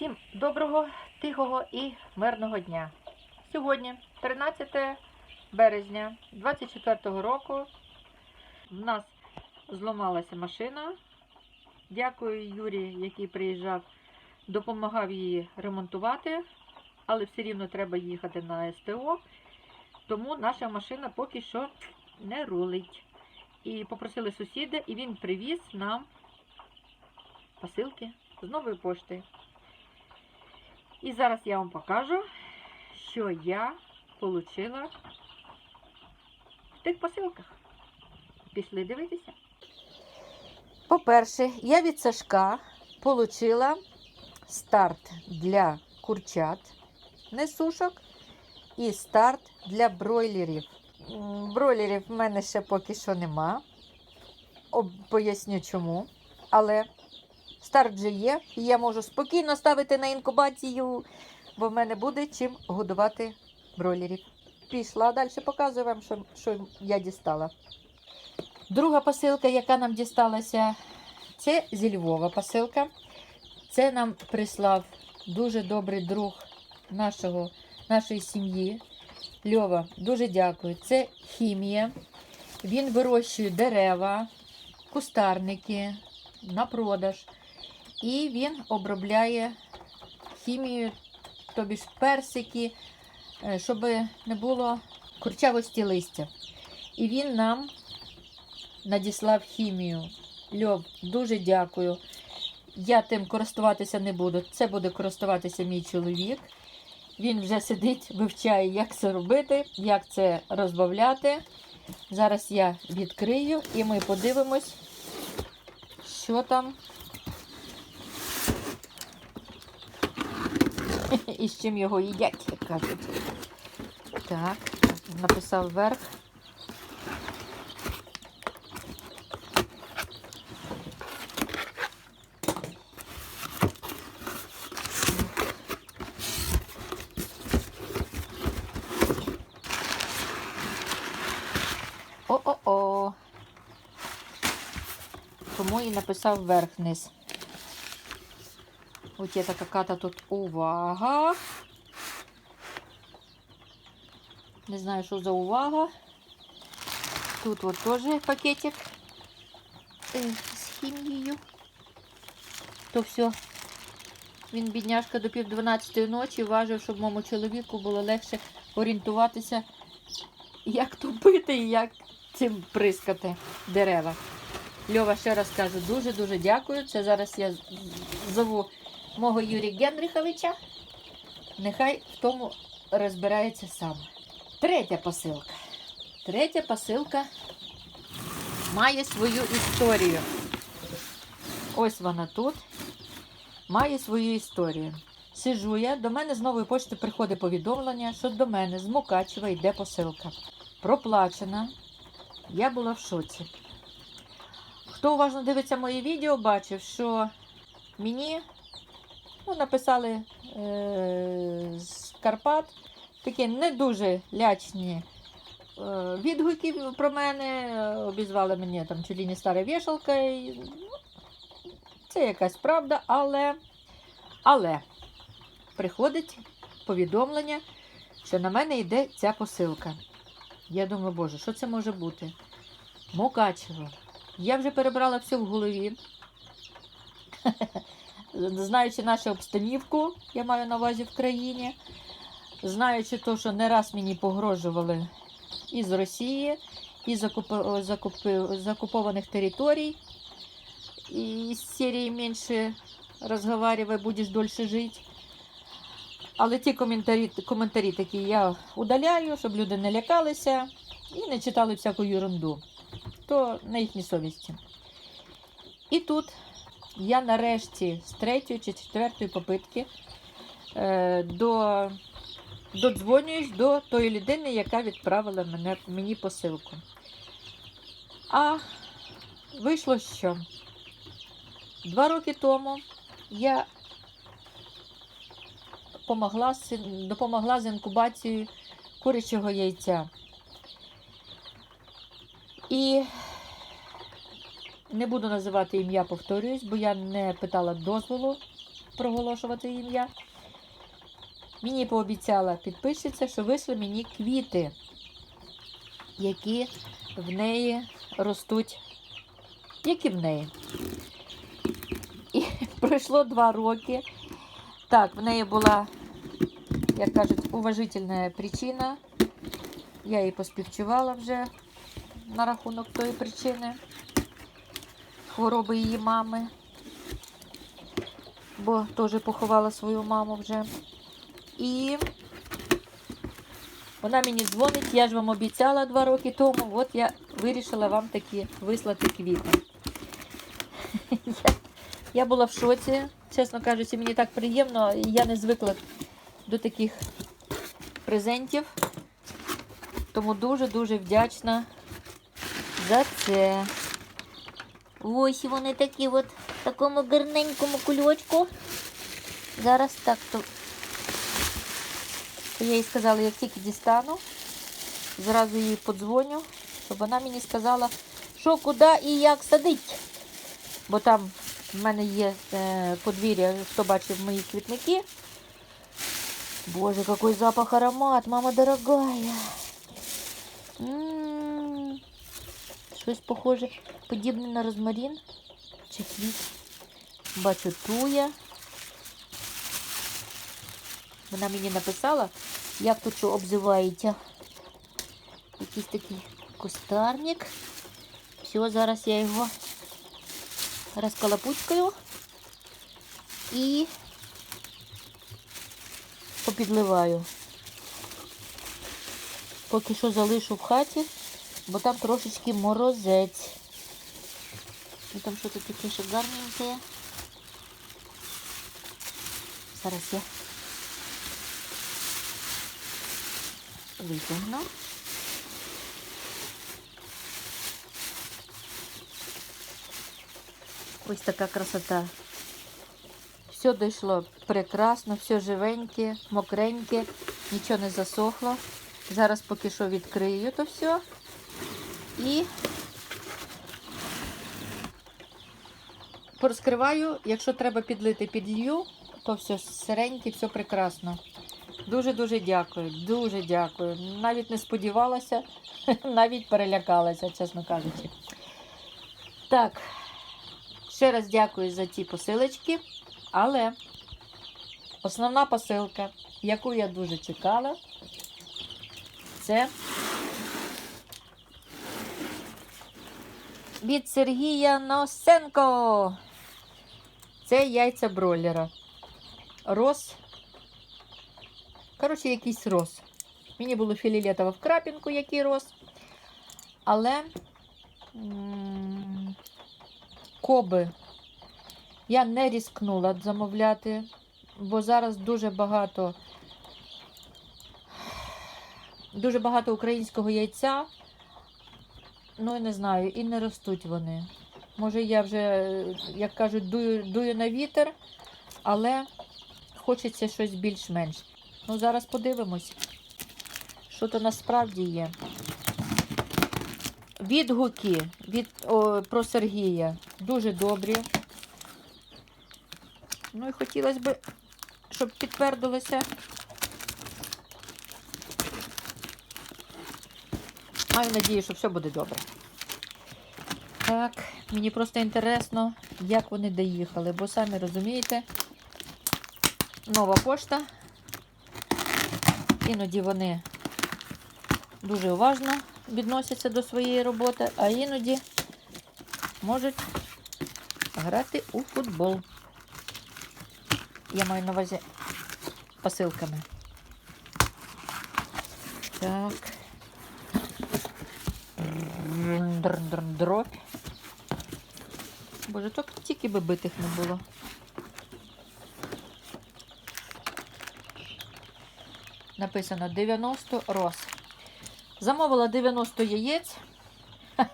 Всім доброго, тихого і мирного дня. Сьогодні, 13 березня 24 року, в нас зламалася машина. Дякую Юрі, який приїжджав, допомагав її ремонтувати, але все рівно треба їхати на СТО. Тому наша машина поки що не рулить. І попросили сусіда, і він привіз нам посилки з нової пошти. І зараз я вам покажу, що я отримала в тих посилках. Пішли дивитися. По-перше, я від Сашка отримала старт для курчат несушок і старт для бройлерів. Бройлерів в мене ще поки що нема. Поясню чому. Але старт вже є, і я можу спокійно ставити на інкубацію, бо в мене буде чим годувати бройлерів. Пішла далі, показую вам, що, що я дістала. Друга посилка, яка нам дісталася, це зі Львова посилка. Це нам прислав дуже добрий друг нашого, нашої сім'ї. Льова, дуже дякую. Це хімія. Він вирощує дерева, кустарники на продаж. І він обробляє хімією, тобі ж персики, е, щоб не було курчавості листя. І він нам надіслав хімію. Льов, дуже дякую. Я тим користуватися не буду. Це буде користуватися мій чоловік. Він вже сидить, вивчає, як це робити, як це розбавляти. Зараз я відкрию і ми подивимось, що там і з чим його їдять, як кажуть. Так, написав верх. О-о-о. Тому і написав верх-низ. Є така ката тут увага. Не знаю, що за увага. Тут от теж пакетик е, з хімією. То все. Він, бідняшка, до пів 12 ночі важив, щоб моєму чоловіку було легше орієнтуватися, як топити і як цим прискати дерева. Льова, ще раз кажу, дуже-дуже дякую. Це зараз я зову мого Юрія Генриховича. Нехай в тому розбирається сам. Третя посилка. Третя посилка має свою історію. Ось вона тут. Має свою історію. Сижу я, до мене з нової почти приходить повідомлення, що до мене з Мукачева йде посилка. Проплачена. Я була в шоці. Хто уважно дивиться моє відео, бачив, що мені ну, написали е, з Карпат такі не дуже лячні е, відгуки про мене. Обізвали мене там чолі не стара вішалка. Ну, це якась правда, але, але приходить повідомлення, що на мене йде ця посилка. Я думаю, боже, що це може бути? Мукачево. Я вже перебрала все в голові. Знаючи нашу обстанівку, я маю на увазі в країні, знаючи те, що не раз мені погрожували із Росії, із закупи- закупи- закупованих територій, і з серії менше розговаривай, будеш дольше жити. Але ті коментарі, коментарі такі я удаляю, щоб люди не лякалися і не читали всяку ерунду. То на їхній совісті. І тут я нарешті з третьої чи четвертої попитки е, до, додзвонююсь до тої людини, яка відправила мене, мені посилку. А вийшло що? Два роки тому я помогла, допомогла з інкубацією курячого яйця. І не буду називати ім'я, повторююсь, бо я не питала дозволу проголошувати ім'я. Мені пообіцяла підписчиця, що вийшли мені квіти, які в неї ростуть. Які в неї. І пройшло два роки. Так, в неї була, як кажуть, уважительна причина. Я їй поспівчувала вже на рахунок тої причини хвороби її мами, бо теж поховала свою маму вже. І вона мені дзвонить, я ж вам обіцяла два роки тому, от я вирішила вам такі вислати квіти. Я, була в шоці, чесно кажучи, мені так приємно, я не звикла до таких презентів. Тому дуже-дуже вдячна за це. Ось вони такі от в такому гарненькому кульочку. Зараз так то. я їй сказала, як тільки дістану, зразу їй подзвоню, щоб вона мені сказала, що куди і як садить. Бо там в мене є е, подвір'я, хто бачив мої квітники. Боже, какой запах аромат, мама дорогая. М, Щось похоже, подібне на розмарин. Чи квіт. Бачу туя. Вона мені написала, як тут що обзивається. Якийсь такий кустарник. Все, зараз я його розколопуцькаю і попідливаю. Поки що залишу в хаті, бо там трошечки морозець. І там що таке ще гарненьке. Зараз я витягну. Ось така красота. Все дійшло прекрасно, все живеньке, мокреньке, нічого не засохло. Зараз поки що відкрию то все. І порозкриваю, якщо треба підлити підлью, то все сиреньке, все прекрасно. Дуже-дуже дякую, дуже дякую. Навіть не сподівалася, навіть перелякалася, чесно кажучи. Так, ще раз дякую за ті посилочки, але основна посилка, яку я дуже чекала, це від Сергія Носенко. Це яйця бройлера. Роз. Коротше, якийсь роз. Мені було філілетово в крапінку, який роз. Але коби я не різкнула замовляти, бо зараз дуже багато дуже багато українського яйця. Ну, я не знаю, і не ростуть вони. Може, я вже, е, як кажуть, дую, дую на вітер, але хочеться щось більш-менш. Ну, зараз подивимось, що то насправді є. Відгуки від, о, про Сергія дуже добрі. Ну і хотілося б, щоб підтвердилося. Маю надію, що все буде добре. Так, мені просто інтересно, як вони доїхали, бо самі розумієте, нова пошта. Іноді вони дуже уважно відносяться до своєї роботи, а іноді можуть грати у футбол. Я маю на увазі посилками. Так. Дробь. Боже, то тільки би битих не було. Написано 90 роз. Замовила 90 яєць.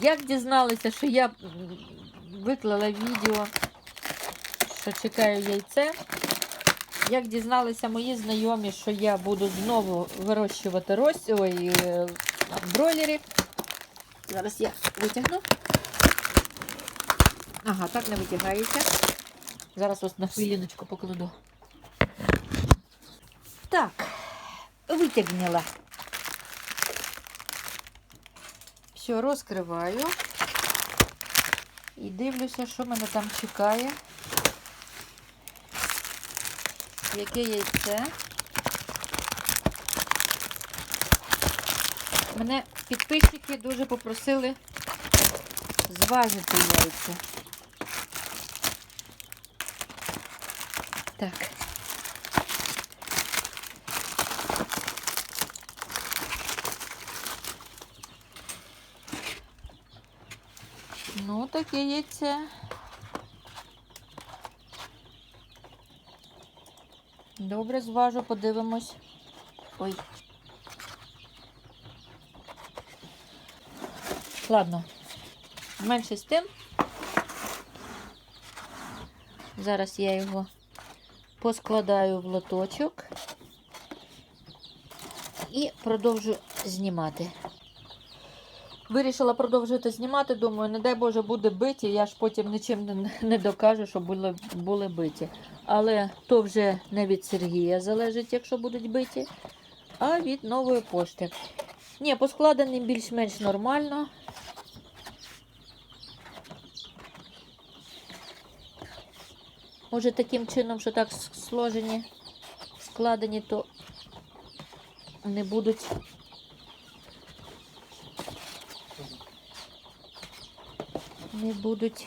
Як дізналися, що я виклала відео, що чекаю яйце. Як дізналися мої знайомі, що я буду знову вирощувати роз... Ой, е, бройлерів. Зараз я витягну. Ага, так не витягається. Зараз ось на хвилиночку покладу. Так, витягнула. Все, розкриваю. І дивлюся, що мене там чекає. Яке яйце. Мене підписники дуже попросили зважити яйця. Так. Ну, таке яйце. Добре, зважу, подивимось. Ой. Ладно. Менше з тим. Зараз я його поскладаю в лоточок і продовжу знімати. Вирішила продовжити знімати, думаю, не дай Боже буде биті, я ж потім нічим не, докажу, що були, були биті. Але то вже не від Сергія залежить, якщо будуть биті, а від нової пошти. Ні, поскладені більш-менш нормально. Може таким чином, що так сложені, складені, то не будуть не будуть,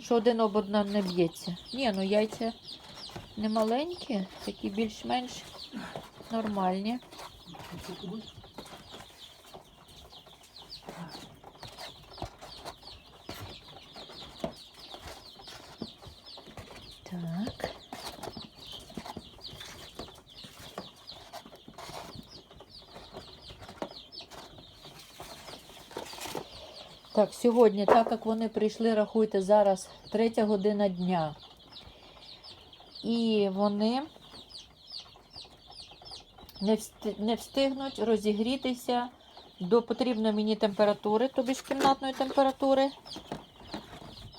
що один об одного не б'ється. Ні, ну яйця не маленькі, такі більш-менш нормальні. Так. Так, сьогодні, так як вони прийшли, рахуйте, зараз третя година дня. І вони не, встигнуть розігрітися до потрібної мені температури, тобі ж кімнатної температури,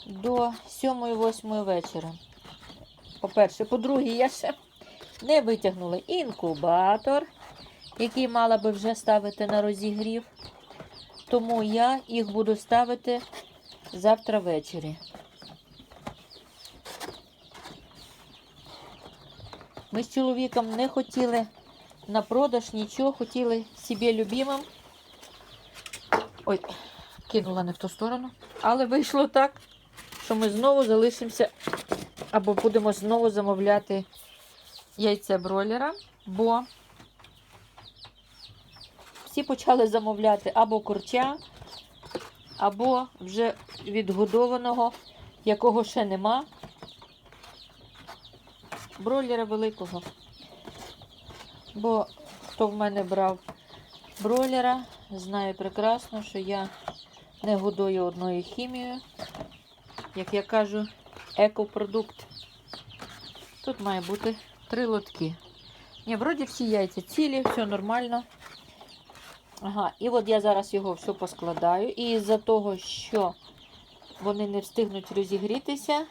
до 7-8 вечора. По-перше, по-друге, я ще не витягнула інкубатор, який мала би вже ставити на розігрів. Тому я їх буду ставити завтра ввечері. Ми з чоловіком не хотіли на продаж нічого, хотіли собі любимим. Ой, кинула не в ту сторону. Але вийшло так, що ми знову залишимося або будемо знову замовляти яйця бройлера, бо всі почали замовляти або курча, або вже відгодованого, якого ще нема. Бройлера великого. Бо хто в мене брав бройлера, знає прекрасно, що я не годую одною хімією. Як я кажу, екопродукт. Тут має бути три лотки. Ні, вроді всі яйця цілі, все нормально. Ага, і от я зараз його все поскладаю. І з-за того, що вони не встигнуть розігрітися,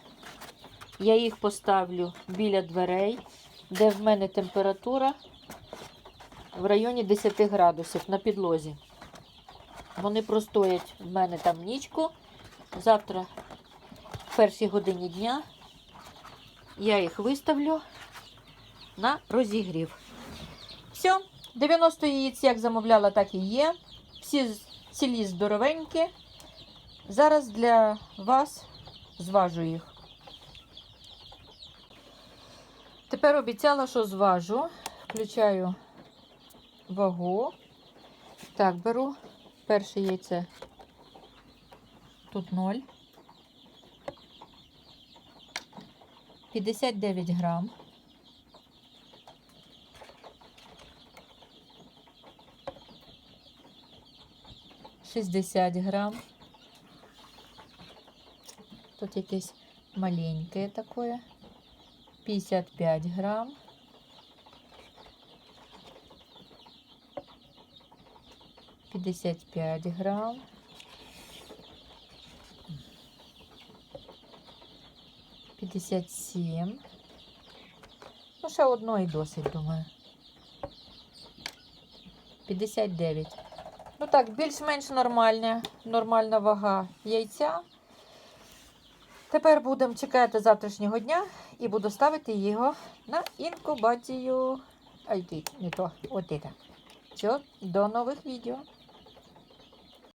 я їх поставлю біля дверей, де в мене температура в районі 10 градусів на підлозі. Вони простоять в мене там нічку. Завтра, першій годині дня, я їх виставлю на розігрів. Все, 90 яєць, як замовляла, так і є. Всі цілі здоровенькі. Зараз для вас зважу їх. Тепер обіцяла, що зважу. Включаю вагу. Так, беру перше яйце. Тут 0. 59 грам. Шістдесят грам. Тут якесь маленьке такое. 55 грам. Пятьдесят пять 57. Ну, ще одної досить, думаю. 59. Ну так, більш-менш нормальна, нормальна вага яйця. Тепер будемо чекати завтрашнього дня і буду ставити його на інкубацію. Ай, ти, не то, от це. Все, до нових відео.